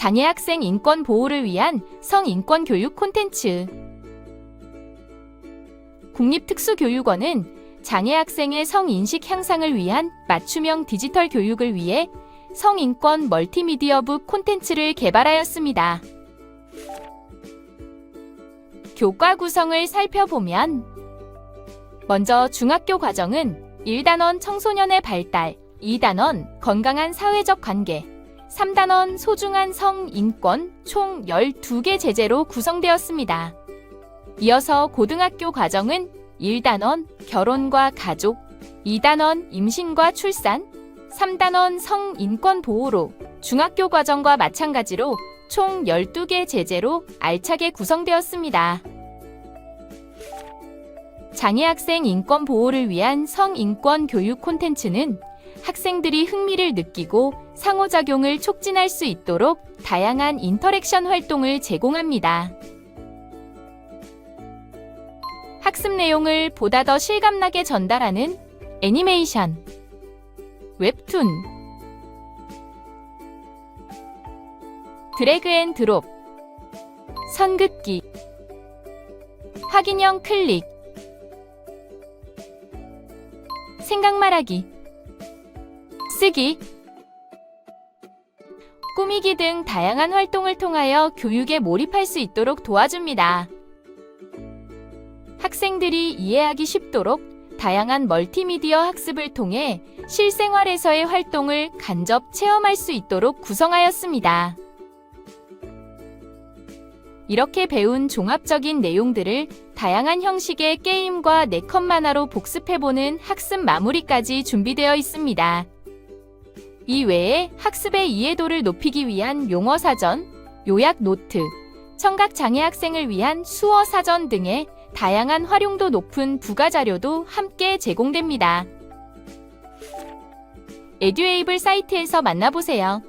장애 학생 인권 보호를 위한 성인권 교육 콘텐츠. 국립특수교육원은 장애 학생의 성인식 향상을 위한 맞춤형 디지털 교육을 위해 성인권 멀티미디어북 콘텐츠를 개발하였습니다. 교과 구성을 살펴보면 먼저 중학교 과정은 1단원 청소년의 발달, 2단원 건강한 사회적 관계, 3단원 소중한 성 인권 총 12개 제재로 구성되었습니다. 이어서 고등학교 과정은 1단원 결혼과 가족, 2단원 임신과 출산, 3단원 성 인권 보호로 중학교 과정과 마찬가지로 총 12개 제재로 알차게 구성되었습니다. 장애 학생 인권 보호를 위한 성인권 교육 콘텐츠는 학생들이 흥미를 느끼고 상호작용을 촉진할 수 있도록 다양한 인터랙션 활동을 제공합니다. 학습 내용을 보다 더 실감나게 전달하는 애니메이션, 웹툰, 드래그 앤 드롭, 선긋기, 확인형 클릭, 생각 말하기, 쓰기, 꾸미기 등 다양한 활동을 통하여 교육에 몰입할 수 있도록 도와줍니다. 학생들이 이해하기 쉽도록 다양한 멀티미디어 학습을 통해 실생활에서의 활동을 간접 체험할 수 있도록 구성하였습니다. 이렇게 배운 종합적인 내용들을 다양한 형식의 게임과 네컷 만화로 복습해보는 학습 마무리까지 준비되어 있습니다. 이 외에 학습의 이해도를 높이기 위한 용어 사전, 요약 노트, 청각 장애 학생을 위한 수어 사전 등의 다양한 활용도 높은 부가 자료도 함께 제공됩니다. 에듀에이블 사이트에서 만나보세요.